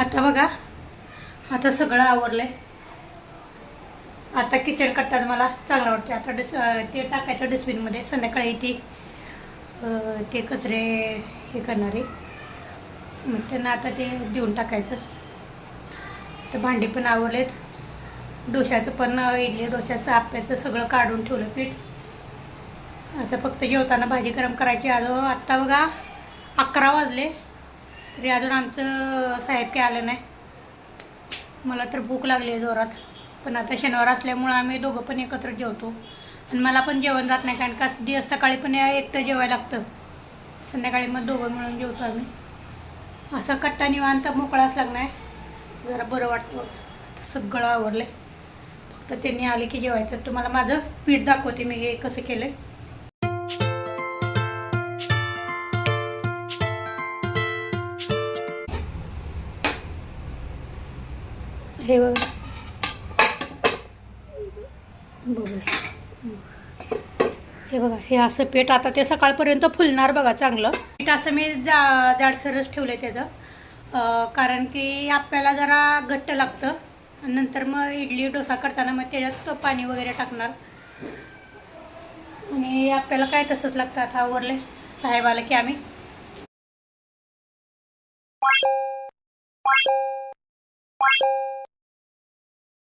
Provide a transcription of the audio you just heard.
आता बघा. आता सगळं आवरलंय. आता किचन कट्टात मला चांगलं वाटते आता डिस ते टाकायचं डस्टबिनमध्ये संध्याकाळी ती ते कचरे हे करणारे. मग त्यांना आता ते देऊन टाकायचं. तर भांडी पण आवरलेत. डोश्याचं पण इडली डोश्याचं आप्याचं सगळं काढून ठेवलं पीठ. आता फक्त जेवताना भाजी गरम करायची. अजून आत्ता बघा अकरा वाजले. तरी अजून आमचं साहेब काही आलं नाही. मला तर भूक लागली आहे जोरात. पण आता शनिवार असल्यामुळं आम्ही दोघं पण एकत्र जेवतो. आणि मला पण जेवण जात नाही कारण का दिवस सकाळी पण एकटं जेवायला लागतं. संध्याकाळी मग दोघं मिळून जेवतो आम्ही. असा कट्टा निवांत मोकळाच लागणार जरा बरं वाटतं सगळं आवडलं फक्त त्यांनी आले की जेवायचं. तुम्हाला माझं पीठ दाखवते मी हे कसं केलं आहे हे बघा. बघू हे बघा हे असं पीठ आता ते सकाळपर्यंत फुलणार बघा चांगलं. पीठ असं मी जा जाडसरच ठेवलं आहे त्याचं कारण की आपल्याला जरा घट्ट लागतं. नंतर मग इडली डोसा करताना मग त्याच्यात तो पाणी वगैरे टाकणार. आणि आपल्याला काय तसंच लागतं आता आवरले साहेब आलं की आम्ही.